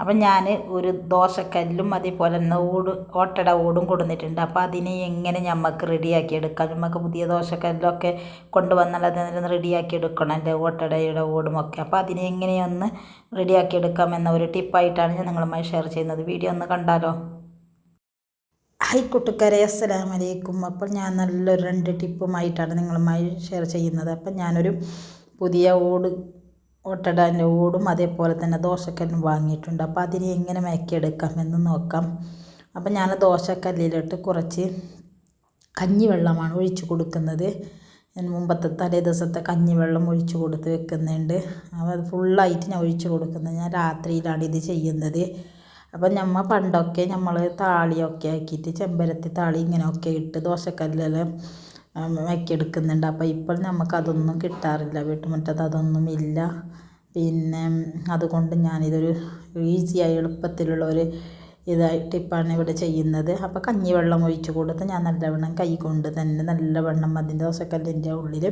അപ്പം ഞാൻ ഒരു ദോശക്കല്ലും അതേപോലെ തന്നെ ഓട് ഓട്ടട ഓടും കൊടുന്നിട്ടുണ്ട്. അപ്പോൾ അതിനെ എങ്ങനെ ഞമ്മക്ക് റെഡിയാക്കി എടുക്കാം നമുക്ക് പുതിയ ദോശക്കല്ലൊക്കെ കൊണ്ടുവന്നാൽ അതിനെ റെഡിയാക്കി എടുക്കണമല്ലോ ഓട്ടടയുടെ ഓടുമൊക്കെ. അപ്പോൾ അതിനെ എങ്ങനെയൊന്ന് റെഡിയാക്കി എടുക്കാം എന്ന ഒരു ടിപ്പായിട്ടാണ് ഞാൻ നിങ്ങളുമായി ഷെയർ ചെയ്യുന്നത്. വീഡിയോ ഒന്ന് കണ്ടാലോ? ഹായ് കൂട്ടുകാരെ അസ്സലാം വലൈക്കും അപ്പോൾ ഞാൻ നല്ലൊരു രണ്ട് ടിപ്പുമായിട്ടാണ് നിങ്ങളുമായി ഷെയർ ചെയ്യുന്നത്. അപ്പം ഞാനൊരു പുതിയ ഓട് ഓട്ടടാന്റെ ഓടും അതേപോലെ തന്നെ ദോശക്കല്ലും വാങ്ങിയിട്ടുണ്ട്. അപ്പോൾ അതിനെ എങ്ങനെ മയക്കിയെടുക്കാം എന്ന് നോക്കാം. അപ്പം ഞാൻ ദോശക്കല്ലിലിട്ട് കുറച്ച് കഞ്ഞിവെള്ളമാണ് ഒഴിച്ച് കൊടുക്കുന്നത്. ഞാൻ മുമ്പത്തെ തലേ ദിവസത്തെ കഞ്ഞിവെള്ളം ഒഴിച്ച് കൊടുത്ത് വെക്കുന്നുണ്ട്. അപ്പോൾ അത് ഫുള്ളായിട്ട് ഞാൻ ഒഴിച്ച് കൊടുക്കുന്നത്. ഞാൻ രാത്രിയിലാണ് ഇത് ചെയ്യുന്നത്. അപ്പം നമ്മൾ പണ്ടൊക്കെ നമ്മൾ താളിയൊക്കെ ആക്കിയിട്ട് ചെമ്പരത്തി താളി ഇങ്ങനെയൊക്കെ ഇട്ട് ദോശക്കല്ലെല്ലാം വയ്ക്കെടുക്കുന്നുണ്ട് അപ്പോൾ ഇപ്പോൾ നമുക്ക് നമുക്കതൊന്നും കിട്ടാറില്ല. വീട്ടുമുറ്റത്ത് അതൊന്നും ഇല്ല. പിന്നെ അതുകൊണ്ട് ഞാനിതൊരു ഈസിയായി എളുപ്പത്തിലുള്ള ഒരു ഇതായി ടിപ്പാണ് ഇവിടെ ചെയ്യുന്നത്. അപ്പോൾ കഞ്ഞിവെള്ളം ഒഴിച്ച് കൊടുത്ത് ഞാൻ നല്ലവണ്ണം കൈ കൊണ്ട് തന്നെ നല്ലവണ്ണം അതിന്റെ ദോശക്കല്ലിന്റെ ഉള്ളിൽ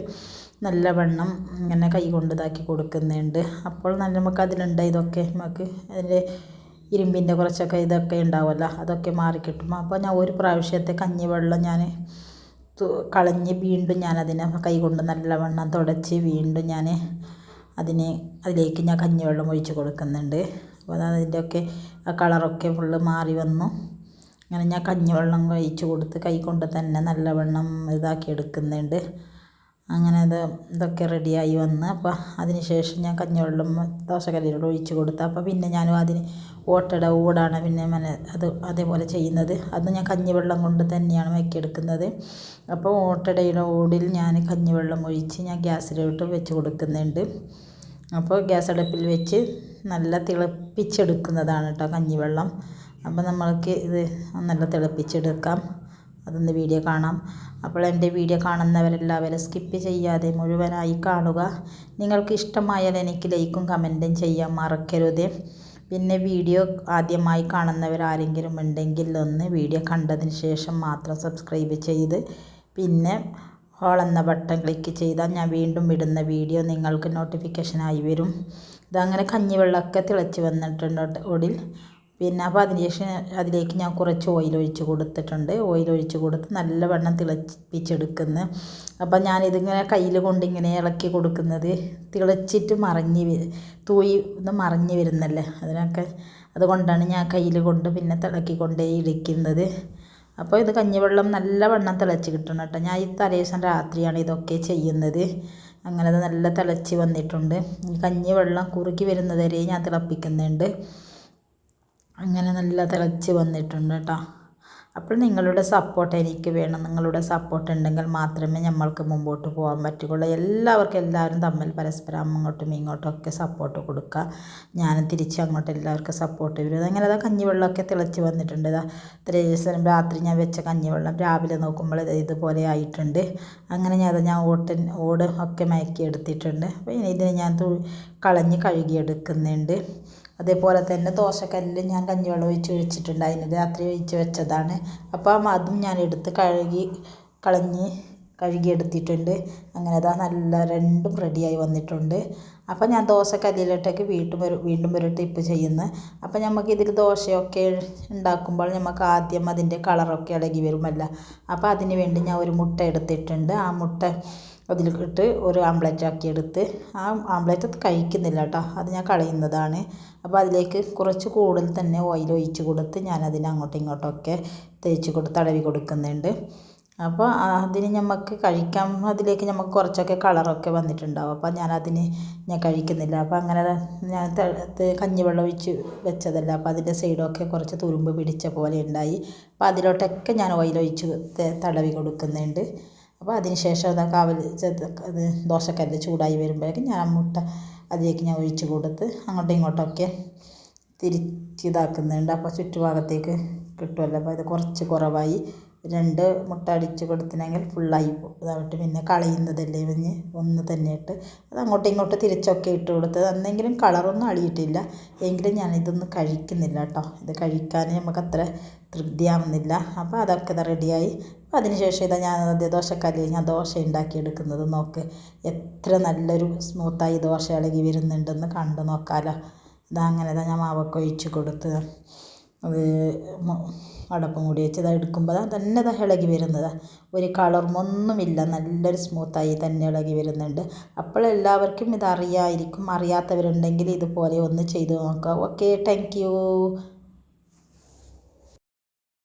നല്ലവണ്ണം ഇങ്ങനെ കൈ കൊണ്ട് ഇതാക്കി കൊടുക്കുന്നുണ്ട്. അപ്പോൾ നല്ല നമുക്ക് അതിലുണ്ട്. ഇതൊക്കെ നമുക്ക് അതിന്റെ ഇരുമ്പിന്റെ കുറച്ചൊക്കെ ഇതൊക്കെ ഉണ്ടാവുമല്ലോ. അതൊക്കെ മാറിക്കിട്ടും. അപ്പോൾ ഞാൻ ഒരു പ്രാവശ്യത്തെ കഞ്ഞി കഞ്ഞിവെള്ളം ഞാൻ കളഞ്ഞ് വീണ്ടും ഞാൻ ഞാനതിനെ കൈകൊണ്ട് നല്ലവണ്ണം തുടച്ച് വീണ്ടും ഞാൻ അതിന് അതിലേക്ക് ഞാൻ കഞ്ഞിവെള്ളം ഒഴിച്ച് കൊടുക്കുന്നുണ്ട്. അപ്പോൾ അതിന്റെയൊക്കെ ആ കളറൊക്കെ ഫുള്ള് മാറി വന്നു. അങ്ങനെ ഞാൻ കഞ്ഞിവെള്ളം ഒഴിച്ച് കൊടുത്ത് കൈ കൊണ്ട് തന്നെ നല്ലവണ്ണം ഇതാക്കി എടുക്കുന്നുണ്ട്. അങ്ങനെ അത് ഇതൊക്കെ റെഡിയായി വന്ന്. അപ്പോൾ അതിന് ശേഷം ഞാൻ കഞ്ഞിവെള്ളം ദോശക്കല്ലിലൂടെ ഒഴിച്ച് കൊടുത്ത്. അപ്പോൾ പിന്നെ ഞാനും അതിന് ഓട്ടട ഓടാണ് പിന്നെ മന അത് അതേപോലെ ചെയ്യുന്നത്. അത് ഞാൻ കഞ്ഞിവെള്ളം കൊണ്ട് തന്നെയാണ് വയ്ക്കിയെടുക്കുന്നത് അപ്പോൾ ഓട്ടടയുടെ ഓടിൽ ഞാൻ കഞ്ഞിവെള്ളം ഒഴിച്ച് ഞാൻ ഗ്യാസിലോട്ട് വെച്ച് കൊടുക്കുന്നുണ്ട്. അപ്പോൾ ഗ്യാസ് അടുപ്പിൽ വെച്ച് നല്ല തിളപ്പിച്ചെടുക്കുന്നതാണ് കേട്ടോ കഞ്ഞിവെള്ളം. അപ്പോൾ നമ്മൾക്ക് ഇത് നല്ല തിളപ്പിച്ചെടുക്കാം. അതൊന്ന് വീഡിയോ കാണാം. അപ്പോൾ എന്റെ വീഡിയോ കാണുന്നവരെല്ലാവരും സ്കിപ്പ് ചെയ്യാതെ മുഴുവനായി കാണുക. നിങ്ങൾക്ക് ഇഷ്ടമായാൽ എനിക്ക് ലൈക്കും കമന്റും ചെയ്യാൻ മറക്കരുത്. പിന്നെ വീഡിയോ ആദ്യമായി കാണുന്നവരാരെങ്കിലും ഉണ്ടെങ്കിൽ ഒന്ന് വീഡിയോ കണ്ടതിന് ശേഷം മാത്രം സബ്സ്ക്രൈബ് ചെയ്ത് പിന്നെ ഹോൾ എന്ന ബട്ടൺ ക്ലിക്ക് ചെയ്താൽ ഞാൻ വീണ്ടും ഇടുന്ന വീഡിയോ നിങ്ങൾക്ക് നോട്ടിഫിക്കേഷനായി വരും. ഇതങ്ങനെ കഞ്ഞിവെള്ളമൊക്കെ തിളച്ച് വന്നിട്ടുണ്ട് ഒടിൽ. പിന്നെ അപ്പോൾ അതിന് ശേഷം അതിലേക്ക് ഞാൻ കുറച്ച് ഓയിൽ ഒഴിച്ച് കൊടുത്തിട്ടുണ്ട്. ഓയിൽ ഒഴിച്ച് കൊടുത്ത് നല്ലവണ്ണം തിളപ്പിച്ചെടുക്കുന്നു. അപ്പോൾ ഞാനിതിങ്ങനെ കയ്യിൽ കൊണ്ടിങ്ങനെ ഇളക്കി കൊടുക്കുന്നത്. തിളച്ചിട്ട് മറിഞ്ഞ് തൂയി ഒന്ന് മറിഞ്ഞ് വരുന്നല്ലേ? അതിനൊക്കെ അതുകൊണ്ടാണ് ഞാൻ കയ്യിൽ കൊണ്ട് പിന്നെ തിളക്കിക്കൊണ്ടേ ഇരിക്കുന്നത്. അപ്പോൾ ഇത് കഞ്ഞിവെള്ളം നല്ലവണ്ണം തിളച്ച് കിട്ടണം കേട്ടോ. ഞാൻ ഈ തലേദിവസം രാത്രിയാണ് ഇതൊക്കെ ചെയ്യുന്നത്. അങ്ങനെ അത് നല്ല തിളച്ച് വന്നിട്ടുണ്ട്. ഈ കഞ്ഞിവെള്ളം കുറുക്കി വരുന്നത് വരെ ഞാൻ തിളപ്പിക്കുന്നുണ്ട്. അങ്ങനെ നല്ല തിളച്ച് വന്നിട്ടുണ്ട് കേട്ടോ. അപ്പോൾ നിങ്ങളുടെ സപ്പോർട്ട് എനിക്ക് വേണം. നിങ്ങളുടെ സപ്പോർട്ട് ഉണ്ടെങ്കിൽ മാത്രമേ നമ്മൾക്ക് മുമ്പോട്ട് പോകാൻ പറ്റുകയുള്ളൂ. എല്ലാവർക്കും എല്ലാവരും തമ്മിൽ പരസ്പരം അങ്ങോട്ടും ഇങ്ങോട്ടും ഒക്കെ സപ്പോർട്ട് കൊടുക്കുക. ഞാൻ തിരിച്ച് അങ്ങോട്ട് എല്ലാവർക്കും സപ്പോർട്ട് വരും. അങ്ങനെ അതാ കഞ്ഞിവെള്ളമൊക്കെ തിളച്ച് വന്നിട്ടുണ്ട്. ഇതാ ഇത്രയും ദിവസം രാത്രി ഞാൻ വെച്ച കഞ്ഞിവെള്ളം രാവിലെ നോക്കുമ്പോൾ ഇതുപോലെ ആയിട്ടുണ്ട്. അങ്ങനെ ഞാൻ ഞാൻ ഓട്ടൻ ഓട് ഒക്കെ മയക്കി എടുത്തിട്ടുണ്ട് അപ്പോൾ ഇതിനെ ഞാൻ കളഞ്ഞ് കഴുകിയെടുക്കുന്നുണ്ട്. അതേപോലെ തന്നെ ദോശക്കല്ലിൽ ഞാൻ കഞ്ഞിവെള്ളം ഒഴിച്ച് വെച്ചിട്ടുണ്ടായിരുന്നു രാത്രി ഒഴിച്ച് വെച്ചതാണ്. അപ്പം അതും ഞാൻ എടുത്ത് കഴുകി കളഞ്ഞ് കഴുകിയെടുത്തിട്ടുണ്ട്. അങ്ങനെ അതാ നല്ല രണ്ടും റെഡിയായി വന്നിട്ടുണ്ട്. അപ്പം ഞാൻ ദോശക്കല്ലിലിട്ടേക്ക് വീണ്ടും ഒരു വീണ്ടും ഒരു ടിപ്പ് ചെയ്യുന്നത് അപ്പം നമുക്ക് ഇതിൽ ദോശയൊക്കെ ഉണ്ടാക്കുമ്പോൾ നമുക്ക് ആദ്യം അതിന്റെ കളറൊക്കെ ഇളകി വരുമല്ലോ. അപ്പോൾ അതിന് വേണ്ടി ഞാൻ ഒരു മുട്ട എടുത്തിട്ടുണ്ട്. ആ മുട്ട അതിലിട്ട് ഒരു ആംപ്ലേറ്റ് ആക്കി എടുത്ത് ആ ആംപ്ലേറ്റ് കഴിക്കുന്നില്ല കേട്ടോ അത് ഞാൻ കളയുന്നതാണ്. അപ്പോൾ അതിലേക്ക് കുറച്ച് കൂടുതൽ തന്നെ ഓയിൽ ഒഴിച്ച് കൊടുത്ത് ഞാൻ അതിന് അങ്ങോട്ടും ഇങ്ങോട്ടൊക്കെ തേച്ച് കൊടുത്ത് തടവി കൊടുക്കുന്നുണ്ട്. അപ്പോൾ അതിന് നമുക്ക് കഴിക്കാം. അതിലേക്ക് നമുക്ക് കുറച്ചൊക്കെ കളറൊക്കെ വന്നിട്ടുണ്ടാവും. അപ്പോൾ ഞാൻ ഞാൻ കഴിക്കുന്നില്ല. അപ്പോൾ അങ്ങനെ ഞാൻ കഞ്ഞിവെള്ളം ഒഴിച്ച് വെച്ചതല്ല. അപ്പോൾ അതിന്റെ സൈഡൊക്കെ കുറച്ച് തുരുമ്പ് പിടിച്ച പോലെ ഉണ്ടായി. അപ്പോൾ അതിലോട്ടൊക്കെ ഞാൻ ഓയിൽ ഒഴിച്ച് തടവി കൊടുക്കുന്നുണ്ട്. അപ്പോൾ അതിന് ശേഷം അത് കാവൽ അത് ദോശക്കല്ല് ചൂടായി വരുമ്പോഴേക്കും ഞാൻ മുട്ട അതിലേക്ക് ഞാൻ ഒഴിച്ച് കൊടുത്ത് അങ്ങോട്ടും ഇങ്ങോട്ടൊക്കെ തിരിച്ച് ഇതാക്കുന്നുണ്ട്. അപ്പോൾ ചുറ്റുഭാഗത്തേക്ക് കിട്ടുമല്ലോ. അപ്പോൾ അത് കുറച്ച് കുറവായി. രണ്ട് മുട്ട അടിച്ച് കൊടുത്തിനെങ്കിൽ ഫുള്ളായി ഇതായിട്ട് പിന്നെ കളയുന്നതല്ലേ ഇവഞ്ഞ് ഒന്ന് തന്നെ ഇട്ട് അത് അങ്ങോട്ടും ഇങ്ങോട്ടും തിരിച്ചൊക്കെ ഇട്ട് കൊടുത്തത് അന്നെങ്കിലും കളറൊന്നും അളിയിട്ടില്ല. എങ്കിലും ഞാൻ ഇതൊന്ന് കഴിക്കുന്നില്ല കേട്ടോ ഇത് കഴിക്കാൻ നമുക്ക് അത്ര തൃപ്തിയാവുന്നില്ല. അപ്പോൾ അതൊക്കെ ഇത് റെഡിയായി അപ്പോൾ അതിന് ശേഷം ഇതാ ഞാൻ ദോശക്കല്ലിൽ ഞാൻ ദോശ ഉണ്ടാക്കിയെടുക്കുന്നത് നോക്ക്. എത്ര നല്ലൊരു സ്മൂത്തായി ദോശ ഇളകി വരുന്നുണ്ടെന്ന് കണ്ടു നോക്കാമല്ലോ ഇതാ അങ്ങനെ ഇതാ ഞാൻ മാവൊക്കെ ഒഴിച്ച് കൊടുത്ത്. അത് അടപ്പം കൂടി വെച്ച് ഇതാ എടുക്കുമ്പോൾ തന്നെ ഇതാ ഇളകി വരുന്നത്. ഒരു കളറും ഒന്നുമില്ല. നല്ലൊരു സ്മൂത്തായി തന്നെ ഇളകി വരുന്നുണ്ട്. അപ്പോൾ എല്ലാവർക്കും ഇത് അറിയാമായിരിക്കും അറിയാത്തവരുണ്ടെങ്കിൽ ഇതുപോലെ ഒന്ന് ചെയ്ത് നോക്കുക. Okay thank